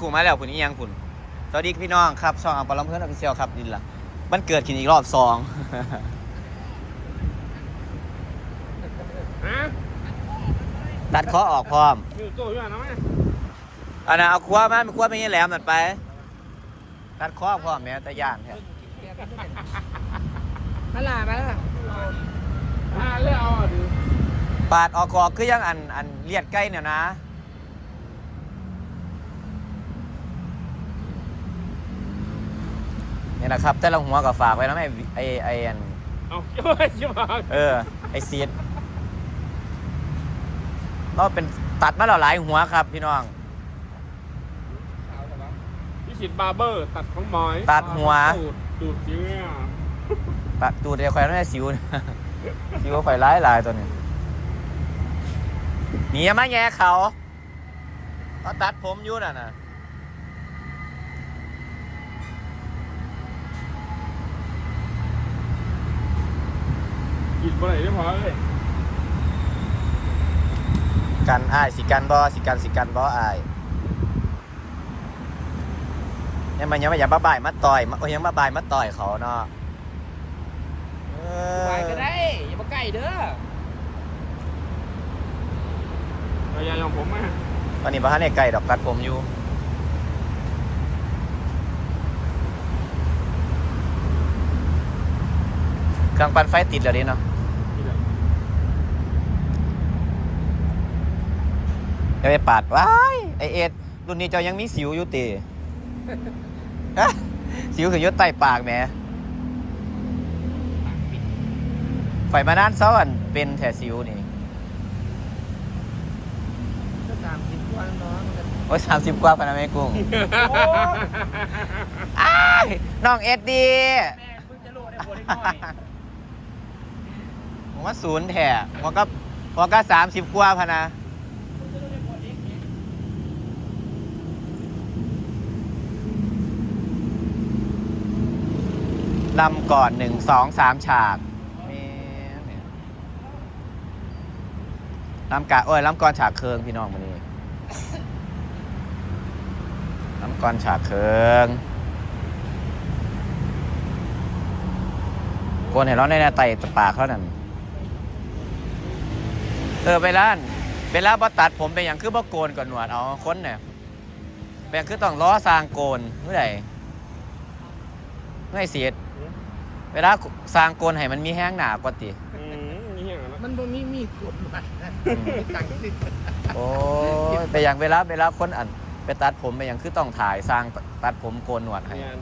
กูมาแล้วคุณนี่ยังคุณสวัสดีพี่น้องครับช่องอัมปอลำเพื่อนออฟฟิเชียลครับนี่ล่ะมันเกิดขึ้นอีกรอบสองตัดคอออกพร้อมอันนั้นเอาครัวมาเป็นครัวเป็นยังแหลมนั่นไป ตัดคอพร้อมแม่แต่ยานแท้มาล่ะมาล่ะอ่าเลือกเอาอะดิปาดออกคอคือยังอันอันเลียดใกล้เนี่ยนะ นี่แหละครับ แต่ละหัวก็ฝากไว้นะไอ้ไอ้ไอ้อันเอาเชื่อว่าชิบหายเออ ไอซีดเราเป็นตัดมาแล้วหลายหัวครับ พี่น้องพิสิทธิ์บาร์เบอร์ ตัดของหมอยตัดหัว ดูดดูดจริงเนี่ยตัดตูดเดียวคอยต้องให้สิวนะ สิวคอยร้ายหลายตัวนี้หนีอย่ามาแย่เขาเขาตัดผมอยู่น่ะนะ บมาไหนได้พอเลยกันอ้ายสิกันบอสิกันสิกันบออ้ายยังมันยังไม่อย่าบ้าบ่ายมาต่อยมาโอ้ยยังบ้าบ่ายมาต่อยเขาเนาะเออไปก็ได้อย่ามาใกล้เด้อเอายายองผมไหมตอนนี้บ้านในไก่ดอกตัดผมอยู่เครื่องปั่นไฟติดแล้วดิเนาะ จะไปปาดว้ายไอเอ็ดรุ่นนี้เจ้ายังมีสิวอยู่ตีฮะสิวขึ้นอยศใต้ปากแหมไฟมานานเซ้าอันเป็นแถสิวนี่ก็สามสิบวันเนาะมันก็โอ้ยสามสิบกว่าพนันไม่กุ้งอ้ายน้องเอ็ดดีแม่เพิ่งจะโลดได้บัวได้น้อยผมว่าศูนย์แถพอก็พอก็สามสิบกว่าพะนะ ลำก่อนหนึ่งสองสามฉากมีลำกะโอ้ยลำก่อนฉากเคืองพี่น้องมานี่ลำก่อนฉากเคืองคนเห็นเราในหน้าไตปากเขานั่นเออไปร้านเวลาบ่ตัดผมเป็นอย่างคือบ่โกนก่อนหนวดเอาคนเนี่ยเป็นอย่างคือต้องล้อสร้างโกนเมื่อไหร่เมื่อไหร่เสียด เวลาสร้างโกนให้มันมีแห้งหนากว่าติ อืมนี่อย่างนั้นมันบ่มีมีกดมันมีตังค์สิโอ้ยเป็นอย่างเวลาเวลาคนอัน ไปตัดผมเป็นอย่างคือต้องถ่ายสร้างตัดผมโกนหนวดให้ เนี่ย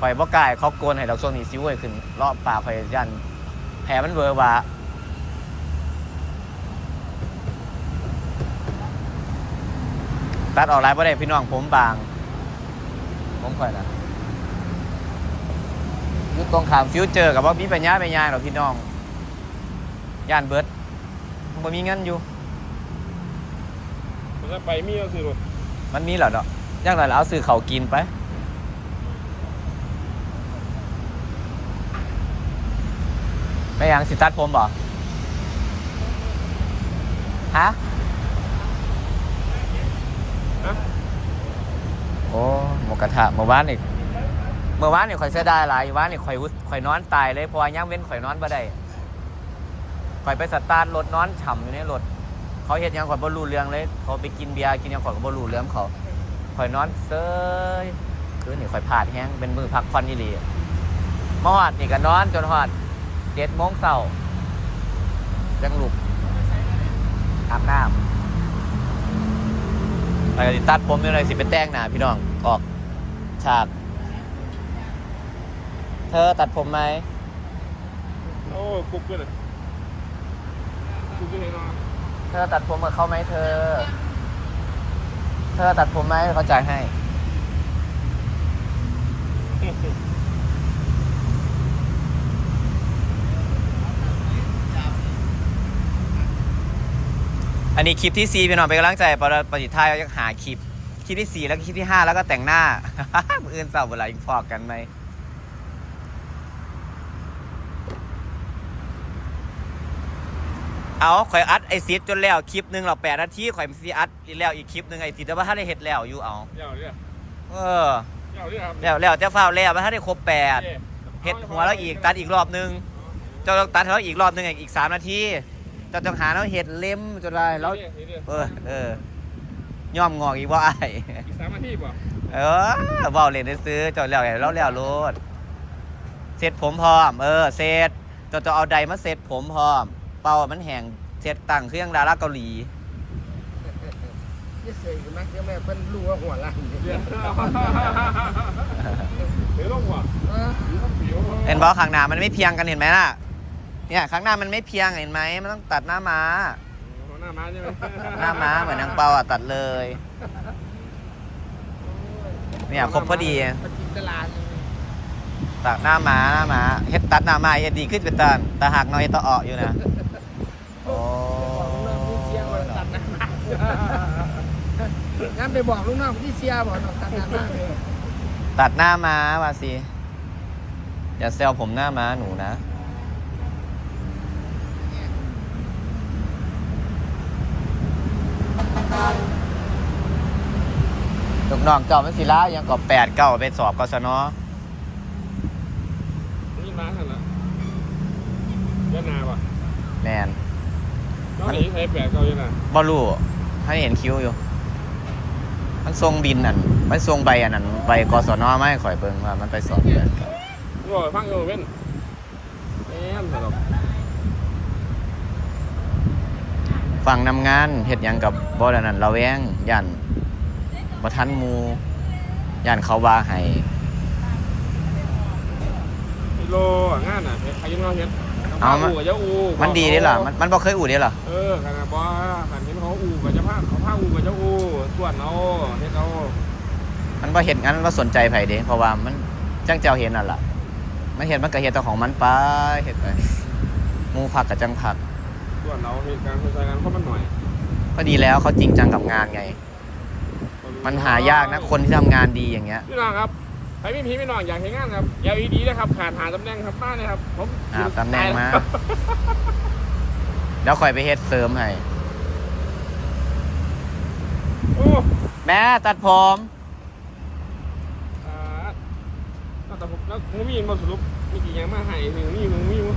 คอยบ่กล้ายเขาโกนให้เราช่วงนี้ซิ้วไว้ขึ้นรอบปากคอยยันแผลมันเวอร์วาตัดออกหลายบ่ได้พี่น้องผมบาง ผมค่อยนะ อยู่ตรงขามฟิวเจอร์กับว่ามีปัญญาไปยางหรอกพี่น้องย่านเบิร์ดมันบ่มีเงินอยู่มันจะไปมีเอาสิรถมันมีเหรอเนาะย่างไรแล้วเอาซื้อเขาวกินไปไม่ยังสิตัดผมบ่ฮะฮะโอ้หมกกระทะเมื่อวานนี่ เมื่อวานนี่ข่อยเสียดายหลายอยู่วานนี่ข่อยวุข่อยนอนตายเลยเพราะว่าย่างเว้นข่อยนอนบ่ได้ข่อยไปสตาร์ทรถนอนฉ่ำอยู่ในรถเขาเฮ็ดหยังข่อยบ่รู้เรื่องเลยเขาไปกินเบียร์กินหยังข่อยก็บ่รู้เรื่องเขาข่อยนอนเซยคืนนี่ข่อยพลาดแฮงเป็นมือพักผ่อนอีหลีมาฮอดนี่ก็นอนจนฮอด7โมงเช้าจังลุกอาบน้ำไปก็สิตัดผมอยู่เลยสิไปแต่งหน้าพี่น้องออกฉาก เธอตัดผมไหม โอ้กุ๊กเลยกุ๊กเลยเนาะเธอตัดผมกับเขาไหมเธอ เธอตัดผมไหมเขาจ่ายให้ อันนี้คลิปที่4พี่น้องเป็นกำลังใจปรปฏิทายยังหาคลิป คลิปที่ 4 แล้วก็คลิปที่ 5 แล้วก็แต่งหน้า มืออื่นเสาร์เวลาอีกพอกันไหม เอาข่อยอัดไอซิดจนแล้วคลิปหนึงเราแปดนาทีข่อยสิอัดอีกแล้วอีกคลิปหนึงไอซิดแต่ว่าถ้าได้เฮ็ดแล้วอยู่เอาเดี๋ยวเนี่ยเออเดี๋ยวเนี่ยครับแล้วแล้วจะฟ้าวแล้วว่าถ้าได้ครบแปดเฮ็ดหัวแล้วอีกตัดอีกรอบหนึงเจ้าต้องตัดเขาอีกรอบหนึงอีกสามนาทีเจ้าต้องหาแล้วเฮ็ดเล็มจนได้แล้วเออเออย่อมงอกอีกว่าไอ้อีกสามนาทีป่ะเออเว้าเล่นซื้อๆเจ้าแล้วแล้วแล้วโลดเสร็จผมพร้อม เออเสร็จเจ้าจะเอาใดมาเสร็จผมพร้อม เป่าให้มันแห้งเสร็จตั้งเครื่องดาราเกาหลีจะเสยกันไหมเดี๋ยวแม่เพิ่นรู้ว่าหัวล้านเดี๋ยวเดี๋ยวต้องหัวเออผิวเห็นบอกข้างหน้ามันไม่เพียงกันเห็นไหมล่ะ เนี่ยข้างหน้ามันไม่เพียงเห็นไหมมันต้องตัดหน้าม้า หน้าม้าใช่ไหมหน้าม้าเหมือนนางเปาอะตัดเลย เนี่ยครบพอดีปฏิตลาดตัดหน้าม้าหน้าม้าเฮ็ดตัดหน้าม้าเฮ็ดดีขึ้นเป็นตันแต่หากน้อยตะเอออยู่นะ งั้นไปบอกลูกน้องที่เสียบอกน้องตัดหน้ามาเลยตัดหน้าม้าว่าสิอย่าแซวผมหน้าม้าหนูนะ ลูกน้องเจ้ามันสิล้ายังกอบแปดเก้าไปสอบกศนนี่ม้าหันละเยอะนาป่ะแมนน้องหนีใครแปลกเกาเยอะนาบอลู ให้เห็นคิ้วอยู่ มันทรงบินนั่นมันทรงใบอันนั้นใบกศนไม่ข่อยเบิ่งว่ามันไปสอบเดือนเก้าโอ้ยฟังเออเว้นแอมตลกฟังนำงานเฮ็ดหยังกับบอดนั้นเราแวงย่านบ่ทันหมูย่านเขาว่าให้กิโลอะงานอะใครยังเราเห็น เอามา อูกับเจ้าอูมันดีเด้ล่ะมันมันบ่เคยอู่เด้ล่ะเออขนาดบอขันเห็นเขาอูกับเจ้าภาพเขาพาอูกับเจ้าอูส่วนเอาเฮ็ดเอามันบ่เห็นงั้นมันบ่สนใจไผเด้เพราะว่ามันจังเจ้าเห็นนั่นล่ะ มันเห็นมันก็เฮ็ดแต่ของมันไปเฮ็ดไปหมูผักกับจังผักส่วนเราเหตุการณ์เข้าใจกันเพราะมันหน่อยก็ดีแล้วเขาจริงจังกับงานไง มันหายากนะคนที่ทำงานดีอย่างเงี้ย พี่น้องครับ ใครไม่พี่ไม่น้องอยากเห็นงานครับอยากอีดีนะครับขาดหาตำแหน่งครับป้าเนี่ยครับผมอ่าตำแหน่งมา แล้วค่อยไปเฮ็ดเสริมให้โอ้แม่ตัดผมอ่าแล้วแต่ผมแล้วผมมีมาสรุปมีกี่อย่างมาให้หนึ่งมีมึงมีมึง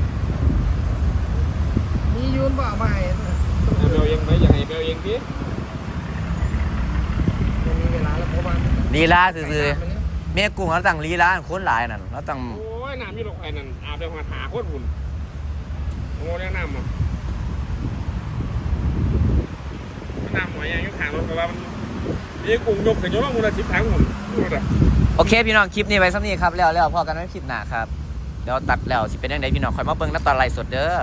มียูนบ่เอามาให้เบลเองไหมอยากให้เบลเองดิยังมีเวลาแล้วเพราะว่าลีลาซื่อๆ เมียกุ้งเราตั้งลีลาคนหลายนั่นเราตั้งโอ้ยน้ำมีลงไอ้นั่นอาบได้หัวหาโคตรหุ่นโอ้เรียกน้ำอะน้ำหัวยังยุ่งขางรถเพราะว่ามันมีกุ้งยกแต่ยกว่ามูลชิบทางหุ่นดูดิโอเคพี่น้องคลิปนี้ไว้ซ้ำนี้ครับแล้วแล้วพอกันไว้คลิปหน้าครับเดี๋ยวตัดแล้วสิเป็นยังไงพี่น้องคอยมาเบิ่งน้ำตาไหลสดเด้อ